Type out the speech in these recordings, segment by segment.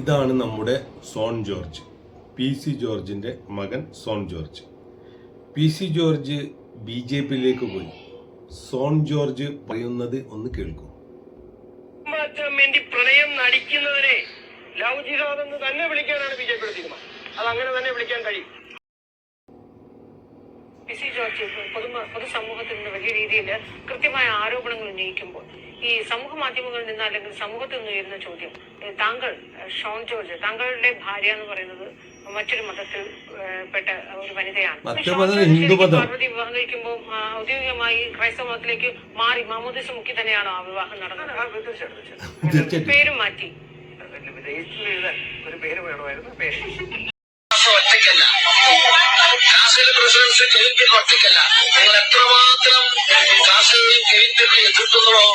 ഇതാണ് നമ്മുടെ zone George P C ജോർജിന്റെ മകൻ Shone George. P C George B J പിയിലേക്ക് പോയി. സോൺ ജോർജ് പറയുന്നത് ഒന്ന് കേൾക്കൂ. പ്രണയം നടിക്കുന്നതിനെ ലൗചികാതെന്ന് തന്നെ വിളിക്കാനാണ് ബി ജെ പിയുടെ തീരുമാനം. അത് അങ്ങനെ തന്നെ വിളിക്കാൻ കഴിയും. പി സി ജോർജ് പൊതു പൊതുസമൂഹത്തിൽ നിന്ന് വലിയ രീതിയിൽ കൃത്യമായ ആരോപണങ്ങൾ ഉന്നയിക്കുമ്പോൾ ഈ സമൂഹ മാധ്യമങ്ങളിൽ നിന്ന് അല്ലെങ്കിൽ സമൂഹത്തിൽ നിന്ന് ഉയരുന്ന ചോദ്യം താങ്കൾ ഷോൺ ജോർജ് താങ്കളുടെ ഭാര്യ എന്ന് പറയുന്നത് മറ്റൊരു മതത്തിൽ പെട്ട ഒരു വനിതയാണ്. പാർവതി വിവാഹം കഴിക്കുമ്പോൾ ഔദ്യോഗികമായി ക്രൈസ്തവ മതത്തിലേക്ക് മാറി മാമോദിസ മുക്കി തന്നെയാണോ ആ വിവാഹം നടന്നത്? പേരും മാറ്റി. ഒരു പേര് വേണമായിരുന്നു പേര്. ഒറ്റയ്ക്കല്ല. കാസയുടെ പ്രസിഡൻസ് പീറ്റർ ഒറ്റയ്ക്കല്ല നിങ്ങൾ എത്രമാത്രം കെവിൻ പീറ്ററിനെ എതിർക്കുന്നുവോ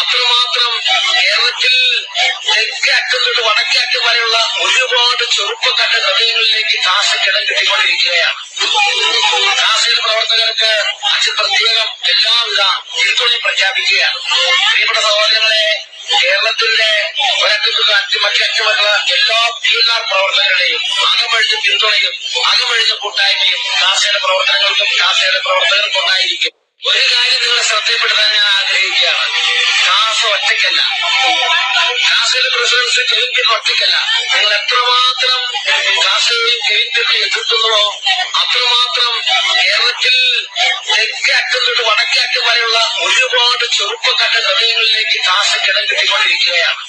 അത്രമാത്രം കേരളത്തിൽ തെക്കേ അറ്റം തൊട്ട് വടക്കേ അറ്റം വരെയുള്ള ഒരുപാട് ചെറുപ്പക്കാരുടെ ഹൃദയങ്ങളിലേക്ക് കാസ കിടം കിട്ടിക്കൊണ്ടിരിക്കുകയാണ്. കാസയുടെ പ്രവർത്തകർക്ക് അച്ഛൻ പ്രത്യേകം എല്ലാവിധ പിന്തുണയും പ്രഖ്യാപിക്കുകയാണ്. പ്രിയപ്പെട്ട സഹോദരങ്ങളെ കേരളത്തിന്റെ ഒരറ്റത്തുള്ള അറ്റം മറ്റു അറ്റമുള്ള എല്ലാ പി എൽ ആർ പ്രവർത്തകരുടെയും അകമഴിഞ്ഞ പിന്തുണയും അകമഴിഞ്ഞ കൂട്ടായ്മയും കാസയുടെ പ്രവർത്തനങ്ങൾക്കും കാസയുടെ പ്രവർത്തകർക്കും ഉണ്ടായിരിക്കും. ഒരു കാര്യം നിങ്ങളെ ശ്രദ്ധപ്പെടുത്താൻ ഞാൻ ആഗ്രഹിക്കുകയാണ്. കാസ ഒറ്റയ്ക്കല്ല. കാസയുടെ പ്രസിഡൻസ് പീറ്റർ ഒറ്റയ്ക്കല്ല നിങ്ങൾ എത്രമാത്രം കാസയെയും കേന്ദ്രത്തിൽ എതിർക്കുന്നുണ്ടോ അത്രമാത്രം കേരളത്തിൽ തെക്കേ അറ്റം തൊട്ട് വടക്കേ അറ്റം വരെയുള്ള ഒരുപാട് ചെറുപ്പക്കാരുടെ ഹൃദയങ്ങളിലേക്ക് കാസ കിടം കിട്ടിക്കൊണ്ടിരിക്കുകയാണ്.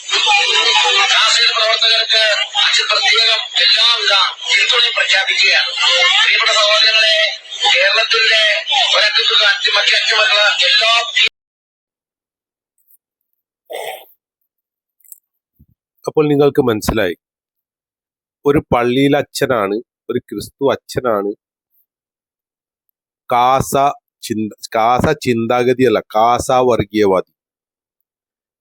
കാസയുടെ പ്രവർത്തകർക്ക് അച്ഛൻ പ്രത്യേകം എല്ലാവിധ പിന്തുണയും പ്രഖ്യാപിക്കുകയാണ്. പ്രിയപ്പെട്ട സഹോദരങ്ങളെ കേരളത്തിന്റെ ഒരറ്റത്തുള്ള അറ്റം മറ്റേ അറ്റം വരെയുള്ള എല്ലാ അപ്പോൾ നിങ്ങൾക്ക് മനസ്സിലായി. ഒരു പള്ളിയിലെ അച്ഛനാണ് ഒരു ക്രിസ്തു അച്ഛനാണ്. കാസ ചിന്ത കാസ ചിന്താഗതിയല്ല കാസ വർഗീയവാദി.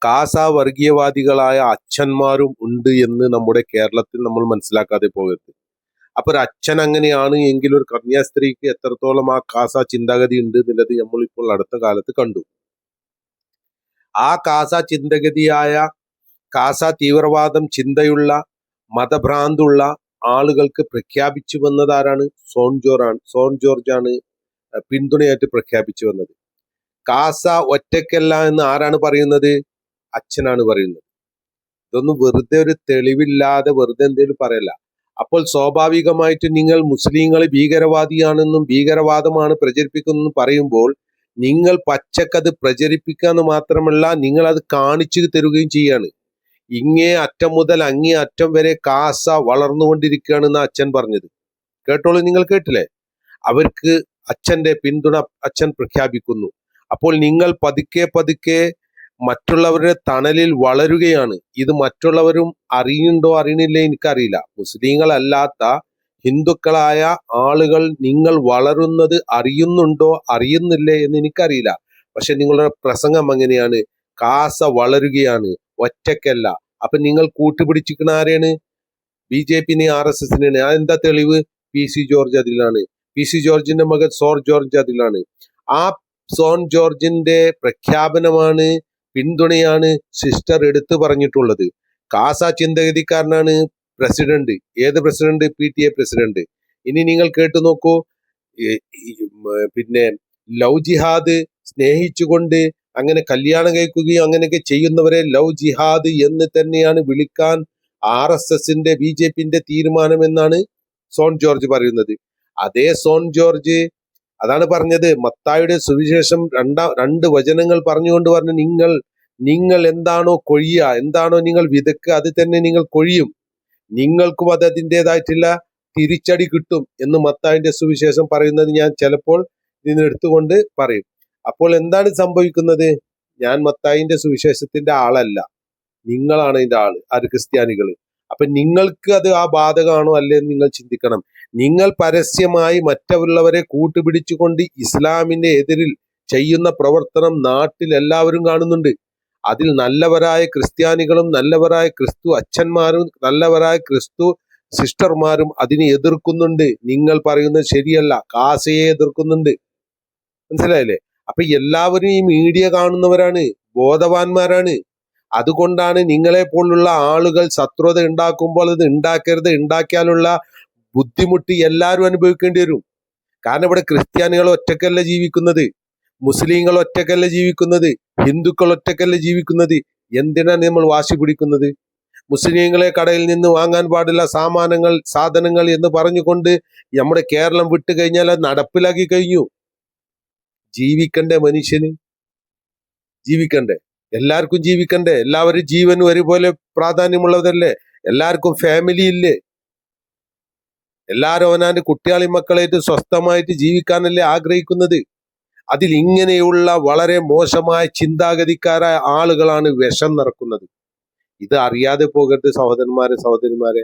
കാസ വർഗീയവാദികളായ അച്ഛന്മാരും ഉണ്ട് എന്ന് നമ്മുടെ കേരളത്തിൽ നമ്മൾ മനസ്സിലാക്കാതെ പോകരുത്. അപ്പൊ ഒരു അച്ഛൻ അങ്ങനെയാണ് എങ്കിൽ ഒരു കന്യാസ്ത്രീക്ക് എത്രത്തോളം ആ കാസ ചിന്താഗതി ഉണ്ട് എന്നുള്ളത് നമ്മൾ ഇപ്പോൾ അടുത്ത കാലത്ത് കണ്ടു. ആ കാസ ചിന്തഗതിയായ കാസ തീവ്രവാദം ചിന്തയുള്ള മതഭ്രാന്തുള്ള ആളുകൾക്ക് പ്രഖ്യാപിച്ചു വന്നതാരാണ്? സോൺ ജോറാണ് സോൺ ജോർജാണ് പിന്തുണയായിട്ട് പ്രഖ്യാപിച്ചു വന്നത്. കാസ ഒറ്റയ്ക്കല്ല എന്ന് ആരാണ് പറയുന്നത്? അച്ഛനാണ് പറയുന്നത്. ഇതൊന്നും വെറുതെ ഒരു തെളിവില്ലാതെ വെറുതെ എന്തെങ്കിലും പറയല്ല. അപ്പോൾ സ്വാഭാവികമായിട്ട് നിങ്ങൾ മുസ്ലിങ്ങൾ ഭീകരവാദിയാണെന്നും ഭീകരവാദമാണ് പ്രചരിപ്പിക്കുന്നതെന്നും പറയുമ്പോൾ നിങ്ങൾ പച്ചക്കത് പ്രചരിപ്പിക്കാന്ന് മാത്രമല്ല നിങ്ങൾ അത് കാണിച്ചു തരുകയും ചെയ്യാണ്. ഇങ്ങേ അറ്റം മുതൽ അങ്ങേ അറ്റം വരെ കാസ വളർന്നുകൊണ്ടിരിക്കുകയാണെന്ന് അച്ഛൻ പറഞ്ഞത്. കേട്ടോളൂ നിങ്ങൾ കേട്ടില്ലേ? അവർക്ക് അച്ഛന്റെ പിന്തുണ അച്ഛൻ പ്രഖ്യാപിക്കുന്നു. അപ്പോൾ നിങ്ങൾ പതുക്കെ പതുക്കെ മറ്റുള്ളവരുടെ തണലിൽ വളരുകയാണ്. ഇത് മറ്റുള്ളവരും അറിയുന്നുണ്ടോ അറിയണില്ലേ എനിക്കറിയില്ല. മുസ്ലിങ്ങളല്ലാത്ത ഹിന്ദുക്കളായ ആളുകൾ നിങ്ങൾ വളരുന്നത് അറിയുന്നുണ്ടോ അറിയുന്നില്ലേ എന്ന് എനിക്കറിയില്ല. പക്ഷെ നിങ്ങളുടെ പ്രസംഗം അങ്ങനെയാണ്. കാസ വളരുകയാണ്. ഒറ്റക്കല്ല അപ്പൊ നിങ്ങൾ കൂട്ടുപിടിച്ചിരിക്കുന്ന ആരെയാണ് ബി ജെ പിനെ ആർ എസ് എസിനെയാണ് അതെന്താ തെളിവ്? പി സി ജോർജ് അതിലാണ്. പി സി ജോർജിന്റെ മകൻ സോർ ജോർജ് അതിലാണ്. ആ സോൺ ജോർജിന്റെ പ്രഖ്യാപനമാണ് പിന്തുണയാണ് സിസ്റ്റർ എടുത്തു പറഞ്ഞിട്ടുള്ളത്. കാസ ചിന്തഗതിക്കാരനാണ് പ്രസിഡന്റ്. ഏത് president? P T A president. ഇനി നിങ്ങൾ കേട്ടു നോക്കൂ. പിന്നെ ലവ് ജിഹാദ് സ്നേഹിച്ചുകൊണ്ട് അങ്ങനെ കല്യാണം കഴിക്കുകയും അങ്ങനെയൊക്കെ ചെയ്യുന്നവരെ ലവ് ജിഹാദ് എന്ന് തന്നെയാണ് വിളിക്കാൻ ആർ എസ് എസിന്റെ ബി ജെ പിന്റെ തീരുമാനം എന്നാണ് സോൺ ജോർജ് പറയുന്നത്. അതേ സോൺ ജോർജ് അതാണ് പറഞ്ഞത്. മത്തായുടെ സുവിശേഷം രണ്ടാ രണ്ട് വചനങ്ങൾ പറഞ്ഞുകൊണ്ട് പറഞ്ഞു നിങ്ങൾ നിങ്ങൾ എന്താണോ കൊഴിയുക എന്താണോ നിങ്ങൾ വിതക്കുക അത് തന്നെ നിങ്ങൾ കൊഴിയും. നിങ്ങൾക്കും അത് അതിന്റെതായിട്ടുള്ള തിരിച്ചടി കിട്ടും എന്ന് മത്തായിന്റെ സുവിശേഷം പറയുന്നത് ഞാൻ ചിലപ്പോൾ ഇതിന് എടുത്തുകൊണ്ട് പറയും. അപ്പോൾ എന്താണ് സംഭവിക്കുന്നത്? ഞാൻ മത്തായിന്റെ സുവിശേഷത്തിന്റെ ആളല്ല. നിങ്ങളാണ് ഇതിന്റെ ആൾ അത് ക്രിസ്ത്യാനികൾ അപ്പൊ നിങ്ങൾക്ക് അത് ആ ബാധകമാണോ അല്ലേ നിങ്ങൾ ചിന്തിക്കണം. നിങ്ങൾ പരസ്യമായി മറ്റുള്ളവരെ കൂട്ടുപിടിച്ചുകൊണ്ട് ഇസ്ലാമിന്റെ എതിരിൽ ചെയ്യുന്ന പ്രവർത്തനം നാട്ടിൽ എല്ലാവരും കാണുന്നുണ്ട്. അതിൽ നല്ലവരായ ക്രിസ്ത്യാനികളും നല്ലവരായ ക്രിസ്തു അച്ഛന്മാരും നല്ലവരായ ക്രിസ്തു സിസ്റ്റർമാരും അതിനെ എതിർക്കുന്നുണ്ട്. നിങ്ങൾ പറയുന്നത് ശരിയല്ല കാസയെ എതിർക്കുന്നുണ്ട്. മനസ്സിലായില്ലേ? അപ്പൊ എല്ലാവരും ഈ മീഡിയ കാണുന്നവരാണ് ബോധവാന്മാരാണ്. അതുകൊണ്ടാണ് നിങ്ങളെ പോലുള്ള ആളുകൾ ശത്രുത ഉണ്ടാക്കുമ്പോൾ അത് ഉണ്ടാക്കരുത് ഉണ്ടാക്കിയാലുള്ള ബുദ്ധിമുട്ട് എല്ലാവരും അനുഭവിക്കേണ്ടി വരും. കാരണം ഇവിടെ ക്രിസ്ത്യാനികൾ ഒറ്റക്കല്ല ജീവിക്കുന്നത്? മുസ്ലിങ്ങൾ ഒറ്റക്കല്ല ജീവിക്കുന്നത്? ഹിന്ദുക്കൾ ഒറ്റക്കല്ല ജീവിക്കുന്നത്? എന്തിനാണ് നമ്മൾ വാശി പിടിക്കുന്നത്? മുസ്ലിങ്ങളെ കടയിൽ നിന്ന് വാങ്ങാൻ പാടില്ല സാമാനങ്ങൾ സാധനങ്ങൾ എന്ന് പറഞ്ഞുകൊണ്ട് നമ്മുടെ കേരളം വിട്ടു കഴിഞ്ഞാൽ അത് നടപ്പിലാക്കി കഴിഞ്ഞു. ജീവിക്കണ്ടേ മനുഷ്യന്? ജീവിക്കണ്ടേ? എല്ലാവർക്കും ജീവിക്കണ്ടേ? എല്ലാവരും ജീവനും ഒരുപോലെ പ്രാധാന്യമുള്ളതല്ലേ എല്ലാവർക്കും ഫാമിലി ഇല്ലേ? എല്ലാവരും അവനാന്റെ കുട്ടിയാളി മക്കളായിട്ട് സ്വസ്ഥമായിട്ട് ജീവിക്കാനല്ലേ ആഗ്രഹിക്കുന്നത്? അതിൽ ഇങ്ങനെയുള്ള വളരെ മോശമായ ചിന്താഗതിക്കാരായ ആളുകളാണ് വിഷം നടക്കുന്നത് ഇത് അറിയാതെ പോകരുത് സഹോദരന്മാരെ സഹോദരിമാരെ.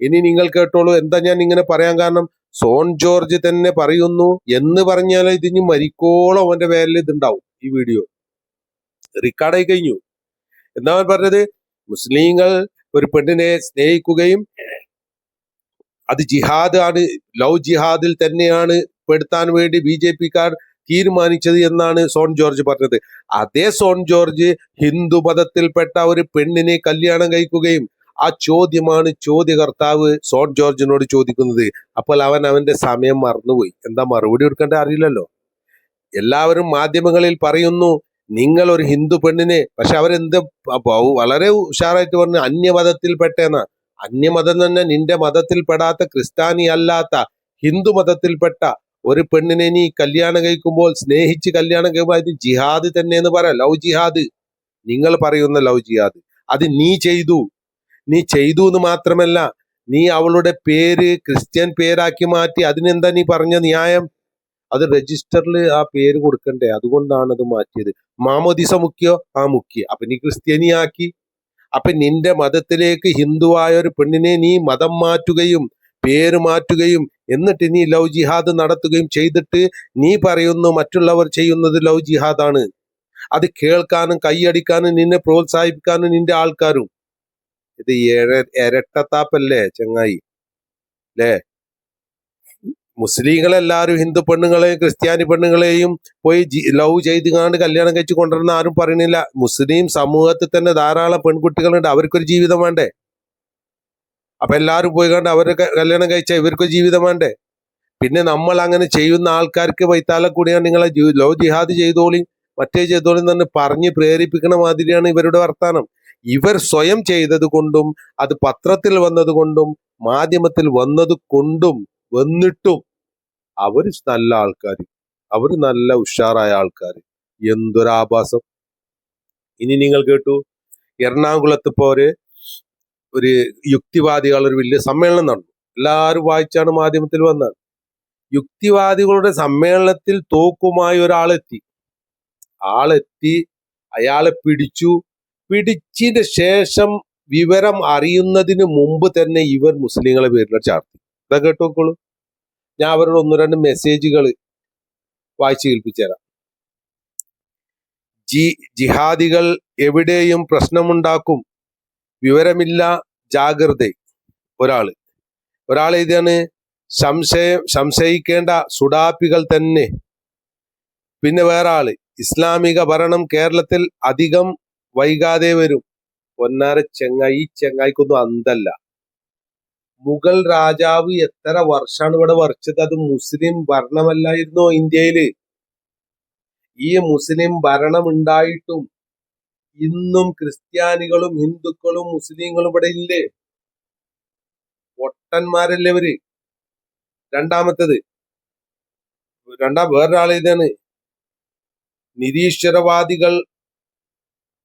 ഇനി നിങ്ങൾ കേട്ടോളൂ. എന്താ ഞാൻ ഇങ്ങനെ പറയാൻ കാരണം? സോൺ ജോർജ് തന്നെ പറയുന്നു എന്ന് പറഞ്ഞാൽ ഇതിന് മരിക്കോളം അവന്റെ പേരിൽ ഇതുണ്ടാവും ഈ വീഡിയോ. റെക്കോർഡായി കഴിഞ്ഞു. എന്താ പറഞ്ഞത്? മുസ്ലിങ്ങൾ ഒരു പെണ്ണിനെ സ്നേഹിക്കുകയും അത് ജിഹാദ് ആണ് ലവ് ജിഹാദിൽ തന്നെയാണ് പെടുത്താൻ വേണ്ടി ബി ജെ പിക്കാർ തീരുമാനിച്ചത് എന്നാണ് സോൺ ജോർജ് പറഞ്ഞത്. അതേ സോൺ ജോർജ് ഹിന്ദു മതത്തിൽപ്പെട്ട ഒരു പെണ്ണിനെ കല്യാണം കഴിക്കുകയും ആ ചോദ്യമാണ് ചോദ്യകർത്താവ് സോൺ ജോർജിനോട് ചോദിക്കുന്നത്. അപ്പോൾ അവൻ അവന്റെ സമയം മറന്നുപോയി. എന്താ മറുപടി കൊടുക്കേണ്ട അറിയില്ലല്ലോ. എല്ലാവരും മാധ്യമങ്ങളിൽ പറയുന്നു നിങ്ങൾ ഒരു ഹിന്ദു പെണ്ണിനെ പക്ഷെ അവരെന്ത് വളരെ ഉഷാറായിട്ട് പറഞ്ഞു അന്യമതത്തിൽപ്പെട്ടേന്നാ അന്യമതം തന്നെ നിന്റെ മതത്തിൽപ്പെടാത്ത ക്രിസ്ത്യാനി അല്ലാത്ത ഹിന്ദു മതത്തിൽപ്പെട്ട ഒരു പെണ്ണിനെ നീ കല്യാണം കഴിക്കുമ്പോൾ സ്നേഹിച്ച് കല്യാണം കഴിക്കുമ്പോൾ അത് ജിഹാദ് തന്നെ എന്ന് പറയാം ലവ് ജിഹാദ്. നിങ്ങൾ പറയുന്ന ലവ് ജിഹാദ്. അത് നീ ചെയ്തു. നീ ചെയ്തു എന്ന് മാത്രമല്ല നീ അവളുടെ പേര് ക്രിസ്ത്യൻ പേരാക്കി മാറ്റി അതിനെന്താ നീ പറഞ്ഞ ന്യായം? അത് രജിസ്റ്ററിൽ ആ പേര് കൊടുക്കണ്ടേ? അതുകൊണ്ടാണ് അത് മാറ്റിയത്. മാമോദിസ മുക്കിയോ ആ മുക്കി അപ്പൊ നീ ക്രിസ്ത്യാനിയാക്കി. അപ്പൊ നിന്റെ മതത്തിലേക്ക് ഹിന്ദുവായ ഒരു പെണ്ണിനെ നീ മതം മാറ്റുകയും പേര് മാറ്റുകയും എന്നിട്ട് നീ ലവ് ജിഹാദ് നടത്തുകയും ചെയ്തിട്ട് നീ പറയുന്നു മറ്റുള്ളവർ ചെയ്യുന്നത് ലവ് ജിഹാദാണ്. അത് കേൾക്കാനും കൈയടിക്കാനും നിന്നെ പ്രോത്സാഹിപ്പിക്കാനും നിന്റെ ആൾക്കാരും ഇത് എര- ഇരട്ടത്താപ്പല്ലേ ചങ്ങായി? അല്ലേ മുസ്ലിങ്ങളെല്ലാരും ഹിന്ദു പെണ്ണുങ്ങളെയും ക്രിസ്ത്യാനി പെണ്ണുങ്ങളെയും പോയി ലവ് ചെയ്ത് കാണ്ട് കല്യാണം കഴിച്ച് കൊണ്ടുവരുന്ന ആരും പറയണില്ല മുസ്ലിം സമൂഹത്തിൽ തന്നെ ധാരാളം പെൺകുട്ടികളുണ്ട്. അവർക്കൊരു ജീവിതം വേണ്ടേ? അപ്പൊ എല്ലാവരും പോയി കണ്ട് അവരെ കല്യാണം കഴിച്ച ഇവർക്കൊരു ജീവിതം വേണ്ടേ? പിന്നെ നമ്മൾ അങ്ങനെ ചെയ്യുന്ന ആൾക്കാർക്ക് വൈത്താല കൂടിയാണ് നിങ്ങളെ ലോ ജിഹാദ് ചെയ്തോളി മറ്റേ ചെയ്തോളി എന്ന് പറഞ്ഞ് പ്രേരിപ്പിക്കണ മാതിരിയാണ് ഇവരുടെ വർത്താനം. ഇവർ സ്വയം ചെയ്തതുകൊണ്ടും അത് പത്രത്തിൽ വന്നതുകൊണ്ടും മാധ്യമത്തിൽ വന്നത് കൊണ്ടും വന്നിട്ടും അവർ നല്ല ആൾക്കാർ അവർ നല്ല ഉഷാറായ ആൾക്കാർ എന്തൊരാഭാസം ഇനി നിങ്ങൾ കേട്ടു എറണാകുളത്ത് പോര് ഒരു യുക്തിവാദികൾ ഒരു വലിയ സമ്മേളനം നടന്നു. എല്ലാവരും വായിച്ചാണ് മാധ്യമത്തിൽ വന്നത്. യുക്തിവാദികളുടെ സമ്മേളനത്തിൽ തോക്കുമായി ഒരാളെത്തി. ആളെത്തി അയാളെ പിടിച്ചു പിടിച്ചതിന് ശേഷം വിവരം അറിയുന്നതിന് മുമ്പ് തന്നെ ഇവർ മുസ്ലിങ്ങളെ പേരിൽ ചാർത്തി. ഇതാ കേട്ടോക്കോളൂ ഞാൻ അവരോട് ഒന്ന് രണ്ട് മെസ്സേജുകൾ വായിച്ചു കേൾപ്പിച്ചുതരാം. ജി ജിഹാദികൾ എവിടെയും പ്രശ്നമുണ്ടാക്കും. വിവരമില്ല ജാഗ്രത. ഒരാൾ. ഒരാൾ ഇതാണ് സംശയം സംശയിക്കേണ്ട സുഡാപ്പികൾ തന്നെ. പിന്നെ വേറെ ആൾ. ഇസ്ലാമിക ഭരണം കേരളത്തിൽ അധികം വൈകാതെ വരും. പൊന്നാര ചെങ്ങായി ഈ ചെങ്ങായിക്കൊന്നും അന്തല്ല. മുഗൾ രാജാവ് എത്ര വർഷമാണ് ഇവിടെ വർഷത്ത് അത് മുസ്ലിം ഭരണമല്ലായിരുന്നോ ഇന്ത്യയിൽ? ഈ മുസ്ലിം ഭരണം ഉണ്ടായിട്ടും ഇന്നും ക്രിസ്ത്യാനികളും ഹിന്ദുക്കളും മുസ്ലിങ്ങളും ഇവിടെ ഇല്ലേ? പൊട്ടന്മാരല്ലേ ഇവർ? രണ്ടാമത്തത്. രണ്ടാം വേറൊരാൾ ഇതാണ് നിരീശ്വരവാദികൾ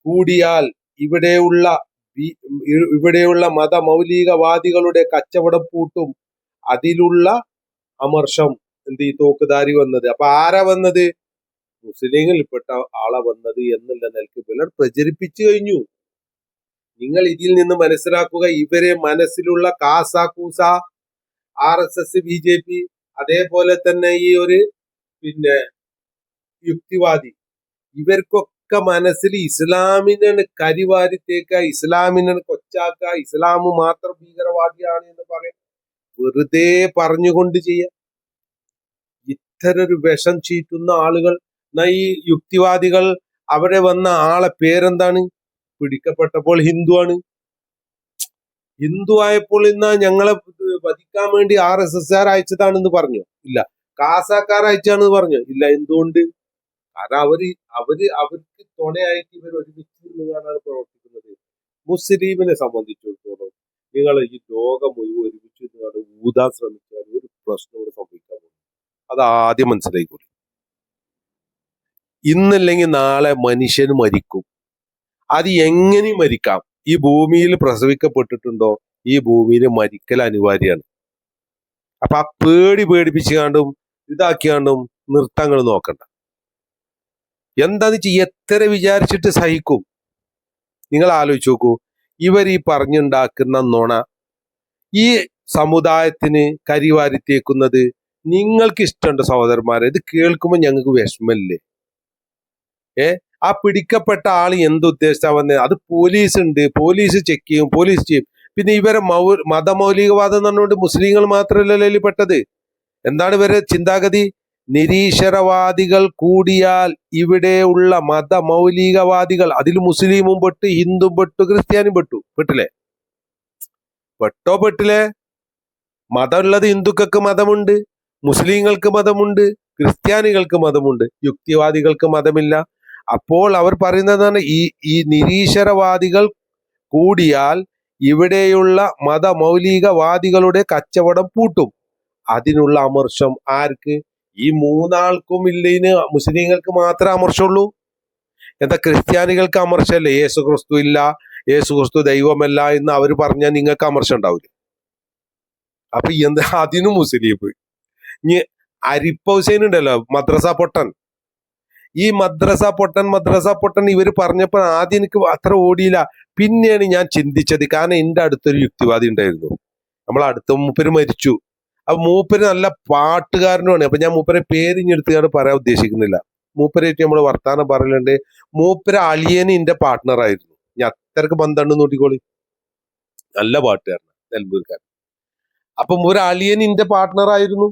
കൂടിയാൽ ഇവിടെയുള്ള ഇവിടെയുള്ള മതമൗലികവാദികളുടെ കച്ചവടം പൂട്ടും. അതിലുള്ള അമർഷം എന്ത് ഈ തോക്കുധാരി വന്നത്? അപ്പൊ ആരാ വന്നത്? മുസ്ലിങ്ങളിൽപ്പെട്ട ആളാ വന്നത് എന്നുള്ള നിലയ്ക്ക് പിലർ പ്രചരിപ്പിച്ചു കഴിഞ്ഞു. നിങ്ങൾ ഇതിൽ നിന്ന് മനസ്സിലാക്കുക ഇവരെ മനസ്സിലുള്ള കാസ കൂസ R S S B J P അതേപോലെ തന്നെ ഈ ഒരു പിന്നെ യുക്തിവാദി. ഇവർക്കൊക്കെ മനസ്സിൽ ഇസ്ലാമിനെ കരിവാരിത്തേക്ക ഇസ്ലാമിനെ കൊച്ചാക്ക ഇസ്ലാം മാത്രം ഭീകരവാദിയാണ് എന്ന് പറയാം. വെറുതെ പറഞ്ഞുകൊണ്ട് ചെയ്യാം. ഇത്തരൊരു വിഷം ചീറ്റുന്ന ആളുകൾ ഈ യുക്തിവാദികൾ അവിടെ വന്ന ആളെ പേരെന്താണ്? പിടിക്കപ്പെട്ടപ്പോൾ ഹിന്ദുവാണ് ഹിന്ദു ആയപ്പോൾ ഇന്ന് ഞങ്ങളെ വധിക്കാൻ വേണ്ടി ആർ എസ് എസ് ആർ അയച്ചതാണെന്ന് പറഞ്ഞു. ഇല്ല കാസാക്കാർ അയച്ചാണെന്ന് പറഞ്ഞു. ഇല്ല എന്തുകൊണ്ട്? കാരണം അവർ അവർ അവർക്ക് തുണയായിട്ട് ഇവർ ഒരുമിച്ച് നിന്നാണ് പ്രവർത്തിക്കുന്നത്. മുസ്ലിമിനെ സംബന്ധിച്ചിടത്തോളം നിങ്ങൾ ഈ ലോകം മുഴുവൻ ഒരുമിച്ച് നിന്നാണ് ഊതാൻ ശ്രമിച്ചാൽ ഒരു പ്രശ്നം ഇവിടെ സംഭവിക്കാൻ അത് ആദ്യം മനസ്സിലായിക്കോളി. ഇന്നല്ലെങ്കിൽ നാളെ മനുഷ്യൻ മരിക്കും. അത് എങ്ങനെ മരിക്കാം? ഈ ഭൂമിയിൽ പ്രസവിക്കപ്പെട്ടിട്ടുണ്ടോ? ഈ ഭൂമിയിൽ മരിക്കൽ അനിവാര്യമാണ്. അപ്പൊ ആ പേടി പേടിപ്പിച്ചുകാണ്ടും ഇതാക്കിയാണ്ടും നൃത്തങ്ങൾ നോക്കണ്ട. എന്താന്ന് വെച്ചാൽ എത്ര വിചാരിച്ചിട്ട് സഹിക്കും? നിങ്ങൾ ആലോചിച്ച് നോക്കൂ. ഇവർ ഈ പറഞ്ഞുണ്ടാക്കുന്ന നുണ ഈ സമുദായത്തിന് കരിവാരിത്തേക്കുന്നത് നിങ്ങൾക്ക് ഇഷ്ടമുണ്ട് സഹോദരന്മാരെ. ഇത് കേൾക്കുമ്പോൾ ഞങ്ങൾക്ക് വിഷമല്ലേ? ഏ? ആ പിടിക്കപ്പെട്ട ആൾ എന്തുദ്ദേശിച്ചാ വന്നത് അത് പോലീസ് ഉണ്ട്. പോലീസ് ചെക്ക് ചെയ്യും പോലീസ് ചെയ്യും. പിന്നെ ഇവരെ മൗ മതമൗലികവാദം എന്ന് പറഞ്ഞുകൊണ്ട് മുസ്ലിങ്ങൾ മാത്രമല്ലല്ലോ പെട്ടത്? എന്താണ് ഇവരെ ചിന്താഗതി? നിരീശ്വരവാദികൾ കൂടിയാൽ ഇവിടെയുള്ള മതമൗലികവാദികൾ അതിൽ മുസ്ലിമും പെട്ടു ഹിന്ദുവും പെട്ടു ക്രിസ്ത്യാനും പെട്ടു. പെട്ടില്ലേ? പെട്ടോ പെട്ടില്ലേ? മതമുള്ളത് ഹിന്ദുക്കൾക്ക് മതമുണ്ട് മുസ്ലിങ്ങൾക്ക് മതമുണ്ട് ക്രിസ്ത്യാനികൾക്ക് മതമുണ്ട് യുക്തിവാദികൾക്ക് മതമില്ല. അപ്പോൾ അവർ പറയുന്നതാണ് ഈ ഈ നിരീശ്വരവാദികൾ കൂടിയാൽ ഇവിടെയുള്ള മതമൗലികവാദികളുടെ കച്ചവടം പൂട്ടും. അതിനുള്ള അമർഷം ആർക്ക്? ഈ മൂന്നാൾക്കും ഇല്ലതിന് മുസ്ലിങ്ങൾക്ക് മാത്രമേ അമർച്ചുള്ളൂ? എന്താ ക്രിസ്ത്യാനികൾക്ക് അമർച്ചല്ലേ? യേശു ക്രിസ്തു ഇല്ല യേശു ക്രിസ്തു ദൈവമല്ല എന്ന് അവർ പറഞ്ഞാൽ നിങ്ങൾക്ക് അമർച്ച ഉണ്ടാവില്ല അപ്പൊ എന്താ അതിനും മുസ്ലിം. ഇനി അരിപ്പ ഹുസൈൻ ഉണ്ടല്ലോ മദ്രസ പൊട്ടൻ. ഈ മദ്രസ പൊട്ടൻ മദ്രസ പൊട്ടൻ ഇവർ പറഞ്ഞപ്പോൾ ആദ്യം എനിക്ക് അത്ര ഓടിയില്ല. പിന്നെയാണ് ഞാൻ ചിന്തിച്ചത്. കാരണം എന്റെ അടുത്തൊരു യുക്തിവാദി ഉണ്ടായിരുന്നു. നമ്മൾ അടുത്ത മൂപ്പര് മരിച്ചു. അപ്പൊ മൂപ്പര് നല്ല പാട്ടുകാരനുമാണ്. അപ്പൊ ഞാൻ മൂപ്പരെ പേരിഞ്ഞെടുത്തുകൊണ്ട് പറയാൻ ഉദ്ദേശിക്കുന്നില്ല. മൂപ്പരായിട്ട് നമ്മൾ വർത്താനം പറയലുണ്ട്. മൂപ്പര അളിയന് എന്റെ പാർട്ട്ണറായിരുന്നു ഞാൻ അത്രയ്ക്ക് ബന്ധമുണ്ട് നോട്ടിക്കോളി നല്ല പാട്ടുകാരൻ നെൽമൂർക്കാരൻ അപ്പൊ ഒരു അളിയൻ എന്റെ പാർട്ട്ണറായിരുന്നു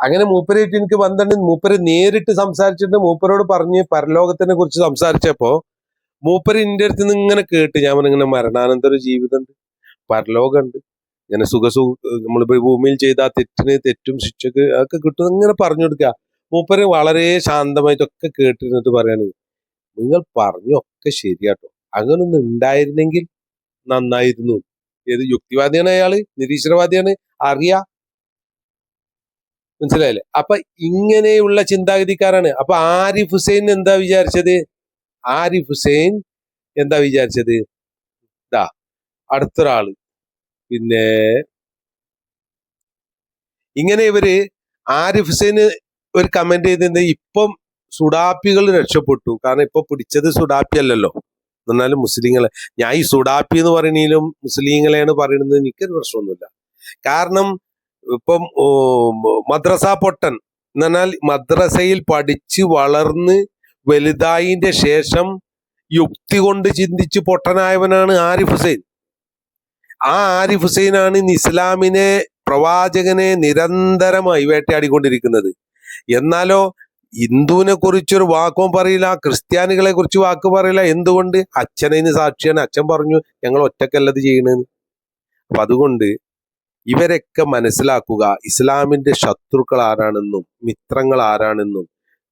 അങ്ങനെ മൂപ്പരായിട്ട് എനിക്ക് ബന്ധമുണ്ട്. മൂപ്പര് നേരിട്ട് സംസാരിച്ചിട്ട് മൂപ്പരോട് പറഞ്ഞ് പരലോകത്തിനെ കുറിച്ച് സംസാരിച്ചപ്പോ മൂപ്പര് എന്റെ അടുത്ത് നിന്ന് ഇങ്ങനെ കേട്ട്. ഞാൻ ഇങ്ങനെ മരണാനന്തര ജീവിതമുണ്ട് പരലോകമുണ്ട്. ഇങ്ങനെ സുഖസു നമ്മളിപ്പോ ഭൂമിയിൽ ചെയ്ത ആ തെറ്റിന് തെറ്റും ശിക്ഷക്ക് അതൊക്കെ കിട്ടും ഇങ്ങനെ പറഞ്ഞു കൊടുക്കുക മൂപ്പര് വളരെ ശാന്തമായിട്ടൊക്കെ കേട്ടിരുന്നിട്ട് പറയാണ് നിങ്ങൾ പറഞ്ഞൊക്കെ ശരിയാട്ടോ. അങ്ങനൊന്നും ഉണ്ടായിരുന്നെങ്കിൽ നന്നായിരുന്നു. ഏത് യുക്തിവാദിയാണ് അയാൾ? നിരീശ്വരവാദിയാണ്? അറിയാ? മനസ്സിലായില്ലേ? അപ്പൊ ഇങ്ങനെയുള്ള ചിന്താഗതിക്കാരാണ്. അപ്പൊ ആരിഫ് ഹുസൈൻ എന്താ വിചാരിച്ചത്? ആരിഫ് ഹുസൈൻ എന്താ വിചാരിച്ചത്? ഇതാ അടുത്തൊരാൾ. പിന്നെ ഇങ്ങനെ ഇവർ ആരിഫ് ഹുസൈന് ഒരു കമന്റ് ചെയ്തിരുന്ന ഇപ്പം സുഡാപ്പികൾ രക്ഷപ്പെട്ടു. കാരണം ഇപ്പൊ പിടിച്ചത് സുഡാപ്പി അല്ലല്ലോ. എന്നാലും മുസ്ലിങ്ങളെ. ഞാൻ ഈ സുഡാപ്പി എന്ന് പറയുന്നതിലും മുസ്ലിങ്ങളെയാണ് പറയുന്നത് എനിക്കൊരു പ്രശ്നമൊന്നുമില്ല. കാരണം ഇപ്പം മദ്രസ പൊട്ടൻ എന്ന് പറഞ്ഞാൽ മദ്രസയിൽ പഠിച്ച് വളർന്ന് വലുതായതിന്റെ ശേഷം യുക്തി കൊണ്ട് ചിന്തിച്ച് പൊട്ടനായവനാണ് ആരിഫ് ഹുസൈൻ. ആ ആരിഫ് ഹുസൈനാണ് ഇന്ന് ഇസ്ലാമിനെ പ്രവാചകനെ നിരന്തരമായി വേട്ടയാടിക്കൊണ്ടിരിക്കുന്നത്. എന്നാലോ ഹിന്ദുവിനെ കുറിച്ചൊരു വാക്കും പറയില്ല ക്രിസ്ത്യാനികളെ കുറിച്ച് വാക്ക് പറയില്ല. എന്തുകൊണ്ട്? അച്ഛനതിന് സാക്ഷിയാണ്. അച്ഛൻ പറഞ്ഞു ഞങ്ങൾ ഒറ്റക്കല്ലത് ചെയ്യണെന്ന്. അപ്പൊ അതുകൊണ്ട് ഇവരൊക്കെ മനസ്സിലാക്കുക ഇസ്ലാമിന്റെ ശത്രുക്കൾ ആരാണെന്നും മിത്രങ്ങൾ ആരാണെന്നും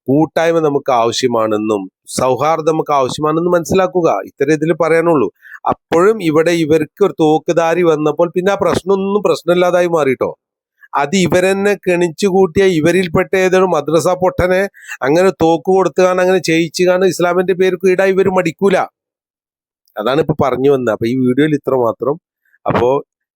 കൂട്ടായ്മ നമുക്ക് ആവശ്യമാണെന്നും സൗഹാർദ്ദം നമുക്ക് ആവശ്യമാണെന്ന് മനസ്സിലാക്കുക. ഇത്തരം ഇതിൽ പറയാനുള്ളൂ. അപ്പോഴും ഇവിടെ ഇവർക്ക് ഒരു തോക്കുധാരി വന്നപ്പോൾ പിന്നെ ആ പ്രശ്നമൊന്നും പ്രശ്നമില്ലാതായി മാറിയിട്ടോ അത് ഇവരെന്നെ കെണിച്ചു കൂട്ടിയ ഇവരിൽപ്പെട്ട ഏതൊരു മദ്രസ പൊട്ടനെ അങ്ങനെ തോക്ക് കൊടുത്തുകാണ് അങ്ങനെ ചെയ്യിച്ചുകാണ് ഇസ്ലാമിന്റെ പേര് ഈടാ ഇവർ മടിക്കൂല. അതാണ് ഇപ്പൊ പറഞ്ഞു വന്നത്. അപ്പൊ ഈ വീഡിയോയിൽ ഇത്ര മാത്രം. അപ്പോ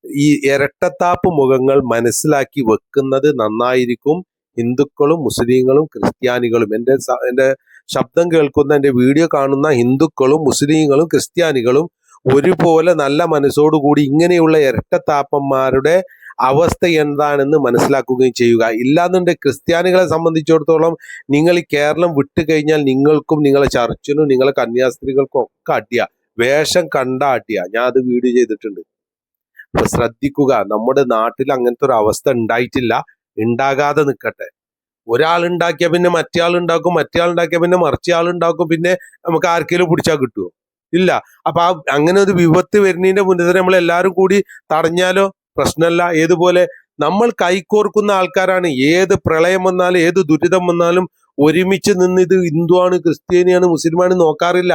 ഈ ഇരട്ടത്താപ്പ് മുഖങ്ങൾ മനസ്സിലാക്കി വെക്കുന്നത് നന്നായിരിക്കും. ഹിന്ദുക്കളും മുസ്ലിങ്ങളും ക്രിസ്ത്യാനികളും. എന്റെ എന്റെ ശബ്ദം കേൾക്കുന്ന എന്റെ വീഡിയോ കാണുന്ന ഹിന്ദുക്കളും മുസ്ലിങ്ങളും ക്രിസ്ത്യാനികളും ഒരുപോലെ നല്ല മനസ്സോടുകൂടി ഇങ്ങനെയുള്ള ഇരട്ടത്താപ്പന്മാരുടെ അവസ്ഥ എന്താണെന്ന് മനസ്സിലാക്കുകയും ചെയ്യുക. ഇല്ലാന്നുണ്ട് ക്രിസ്ത്യാനികളെ സംബന്ധിച്ചിടത്തോളം നിങ്ങൾ ഈ കേരളം വിട്ടു കഴിഞ്ഞാൽ നിങ്ങൾക്കും നിങ്ങളെ ചർച്ചിനും നിങ്ങളെ കന്യാസ്ത്രീകൾക്കും ഒക്കെ അടിയ. വേഷം കണ്ട അടിയ. ഞാൻ അത് വീഡിയോ ചെയ്തിട്ടുണ്ട്. അപ്പൊ ശ്രദ്ധിക്കുക. നമ്മുടെ നാട്ടിൽ അങ്ങനത്തെ ഒരു അവസ്ഥ ഉണ്ടായിട്ടില്ല. ഉണ്ടാകാതെ നിൽക്കട്ടെ ഒരാൾ ഉണ്ടാക്കിയ പിന്നെ മറ്റേ ആളുണ്ടാക്കും മറ്റേ ആളുണ്ടാക്കിയ പിന്നെ മറിച്ച ആളുണ്ടാക്കും പിന്നെ നമുക്ക് ആർക്കെങ്കിലും പിടിച്ചാൽ കിട്ടുമോ ഇല്ല. അപ്പൊ ആ അങ്ങനെ ഒരു വിപത്ത് വരുന്നതിന്റെ മുന്നേ തന്നെ നമ്മൾ എല്ലാവരും കൂടി തടഞ്ഞാലോ? പ്രശ്നമല്ല. ഏതുപോലെ? നമ്മൾ കൈകോർക്കുന്ന ആൾക്കാരാണ്. ഏത് പ്രളയം വന്നാലും ഏത് ദുരിതം വന്നാലും ഒരുമിച്ച് നിന്ന് ഇത് ഹിന്ദുവാണ് ക്രിസ്ത്യാനിയാണ് മുസ്ലിമാണ് നോക്കാറില്ല.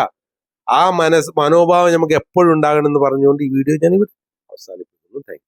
ആ മനസ് മനോഭാവം നമുക്ക് എപ്പോഴും ഉണ്ടാകണം എന്ന് പറഞ്ഞുകൊണ്ട് ഈ വീഡിയോ ഞാൻ അവസാനിപ്പിക്കുന്നു. താങ്ക്